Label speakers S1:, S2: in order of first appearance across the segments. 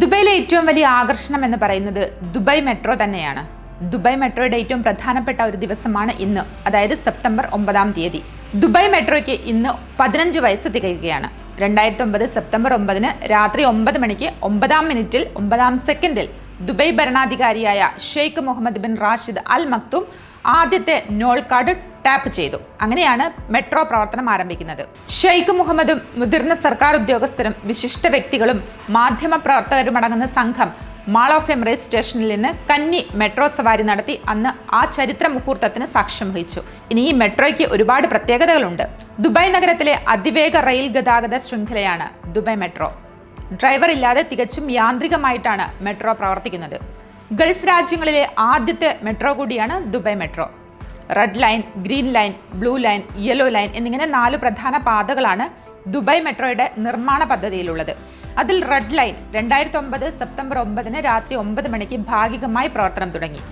S1: ദുബൈയിലെ ഏറ്റവും വലിയ ആകർഷണം എന്ന് പറയുന്നത് ദുബായ് മെട്രോ തന്നെയാണ്. ദുബായ് മെട്രോയുടെ ഏറ്റവും പ്രധാനപ്പെട്ട ഒരു ദിവസമാണ് ഇന്ന് അതായത് സെപ്റ്റംബർ ഒമ്പതാം തീയതി. ദുബായ് മെട്രോയ്ക്ക് ഇന്ന് പതിനഞ്ച് വയസ്സ് തികയുകയാണ്. രണ്ടായിരത്തി ഒമ്പത് സെപ്റ്റംബർ ഒമ്പതിന് രാത്രി ഒമ്പത് മണിക്ക് ഒമ്പതാം മിനിറ്റിൽ ഒമ്പതാം സെക്കൻഡിൽ ദുബായ് ഭരണാധികാരിയായ Sheikh Mohammed bin Rashid Al Maktoum ആദ്യത്തെ നോൾ കാർഡ് ടാപ്പ് ചെയ്തു. അങ്ങനെയാണ് മെട്രോ പ്രവർത്തനം ആരംഭിക്കുന്നത്. ഷെയ്ഖ് മുഹമ്മദും മുതിർന്ന സർക്കാർ ഉദ്യോഗസ്ഥരും വിശിഷ്ട വ്യക്തികളും മാധ്യമ പ്രവർത്തകരുമടങ്ങുന്ന സംഘം മാൾ ഓഫ് എംറേസ് സ്റ്റേഷനിൽ നിന്ന് കന്നി മെട്രോ സവാരി നടത്തി അന്ന് ആ ചരിത്ര മുഹൂർത്തത്തിന് സാക്ഷ്യം വഹിച്ചു. ഇനി ഈ മെട്രോയ്ക്ക് ഒരുപാട് പ്രത്യേകതകളുണ്ട്. ദുബായ് നഗരത്തിലെ അതിവേഗ റെയിൽ ഗതാഗത ശൃംഖലയാണ് ദുബായ് മെട്രോ. ഡ്രൈവർ ഇല്ലാതെ തികച്ചും യാന്ത്രികമായിട്ടാണ് മെട്രോ പ്രവർത്തിക്കുന്നത്. ഗൾഫ് രാജ്യങ്ങളിലെ ആദ്യത്തെ മെട്രോ കൂടിയാണ് Dubai metro. Red line green line blue line yellow line എന്നിങ്ങനെ നാല് പ്രധാന പാതകളാണ് ദുബായ് മെട്രോയുടെ നിർമ്മാണ പദ്ധതിയിലുള്ളത്. അതിൽ റെഡ് ലൈൻ രണ്ടായിരത്തി ഒമ്പത് സെപ്റ്റംബർ ഒമ്പതിന് രാത്രി ഒമ്പത് മണിക്ക് ഭാഗികമായി പ്രവർത്തനം തുടങ്ങി.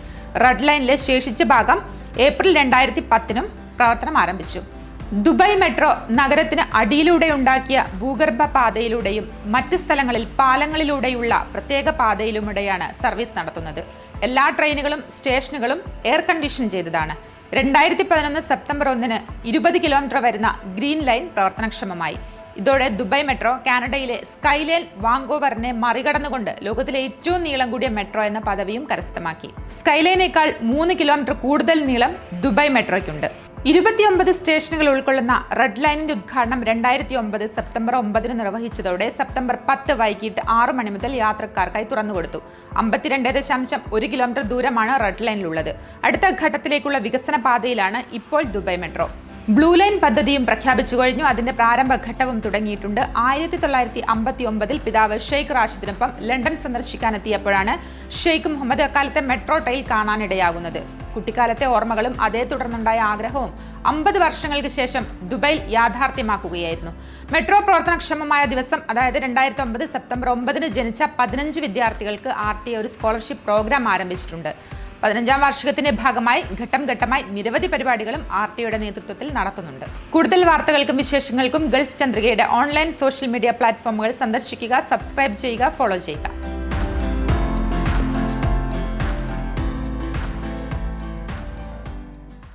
S1: റെഡ് ലൈനിലെ ശേഷിച്ച ഭാഗം ഏപ്രിൽ രണ്ടായിരത്തി പത്തിനും പ്രവർത്തനം ആരംഭിച്ചു. ദുബായ് മെട്രോ നഗരത്തിന് അടിയിലൂടെ ഉണ്ടാക്കിയ ഭൂഗർഭ പാതയിലൂടെയും മറ്റ് സ്ഥലങ്ങളിൽ പാലങ്ങളിലൂടെയുള്ള പ്രത്യേക പാതയിലുമിടെയാണ് സർവീസ് നടത്തുന്നത്. എല്ലാ ട്രെയിനുകളും സ്റ്റേഷനുകളും എയർ കണ്ടീഷൻ ചെയ്തതാണ്. രണ്ടായിരത്തി പതിനൊന്ന് സെപ്റ്റംബർ ഒന്നിന് ഇരുപത് കിലോമീറ്റർ വരുന്ന ഗ്രീൻ ലൈൻ പ്രവർത്തനക്ഷമമായി. ഇതോടെ ദുബായ് മെട്രോ കാനഡയിലെ സ്കൈലൈൻ വാങ്കോവറിനെ മറികടന്നുകൊണ്ട് ലോകത്തിലെ ഏറ്റവും നീളം കൂടിയ മെട്രോ എന്ന പദവിയും കരസ്ഥമാക്കി. സ്കൈലൈനേക്കാൾ മൂന്ന് കിലോമീറ്റർ കൂടുതൽ നീളം ദുബായ് മെട്രോയ്ക്കുണ്ട്. ഇരുപത്തിയൊമ്പത് സ്റ്റേഷനുകൾ ഉൾക്കൊള്ളുന്ന റെഡ് ലൈനിന്റെ ഉദ്ഘാടനം രണ്ടായിരത്തി ഒമ്പത് സെപ്റ്റംബർ ഒമ്പതിന് നിർവഹിച്ചതോടെ സെപ്റ്റംബർ പത്ത് വൈകിട്ട് ആറ് മണി മുതൽ യാത്രക്കാർക്കായി തുറന്നുകൊടുത്തു അമ്പത്തിരണ്ട് ദശാംശം ഒരു കിലോമീറ്റർ ദൂരമാണ് റെഡ് ലൈനിലുള്ളത്. അടുത്ത ഘട്ടത്തിലേക്കുള്ള വികസന പാതയിലാണ് ഇപ്പോൾ ദുബായ് മെട്രോ. ബ്ലൂ ലൈൻ പദ്ധതിയും പ്രഖ്യാപിച്ചു കഴിഞ്ഞു. അതിന്റെ പ്രാരംഭഘട്ടവും തുടങ്ങിയിട്ടുണ്ട്. ആയിരത്തി തൊള്ളായിരത്തി അമ്പത്തി ഒമ്പതിൽ പിതാവ് ഷെയ്ഖ് റാഷിദിനൊപ്പം ലണ്ടൻ സന്ദർശിക്കാനെത്തിയപ്പോഴാണ് ഷെയ്ഖ് മുഹമ്മദ് അക്കാലത്തെ മെട്രോ ട്രെയിൽ കാണാനിടയാകുന്നത്. കുട്ടിക്കാലത്തെ ഓർമ്മകളും അതേ തുടർന്നുണ്ടായ ആഗ്രഹവും അമ്പത് വർഷങ്ങൾക്ക് ശേഷം ദുബൈയിൽ യാഥാർത്ഥ്യമാക്കുകയായിരുന്നു. മെട്രോ പ്രവർത്തനക്ഷമമായ ദിവസം അതായത് രണ്ടായിരത്തി ഒമ്പത് സെപ്റ്റംബർ ഒമ്പതിന് ജനിച്ച പതിനഞ്ച് വിദ്യാർത്ഥികൾക്ക് ആർ ടി ഒരു സ്കോളർഷിപ്പ് പ്രോഗ്രാം ആരംഭിച്ചിട്ടുണ്ട്. പതിനഞ്ചാം വാർഷികത്തിന്റെ ഭാഗമായി ഘട്ടം ഘട്ടമായി നിരവധി പരിപാടികളും ആർ ടിയുടെ നേതൃത്വത്തിൽ നടത്തുന്നുണ്ട് കൂടുതൽ വാർത്തകൾക്കും വിശേഷങ്ങൾക്കും ഗൾഫ് ചന്ദ്രികയുടെ ഓൺലൈൻ സോഷ്യൽ മീഡിയ പ്ലാറ്റ്ഫോമുകൾ സന്ദർശിക്കുക സബ്സ്ക്രൈബ് ചെയ്യുക ഫോളോ ചെയ്യുക.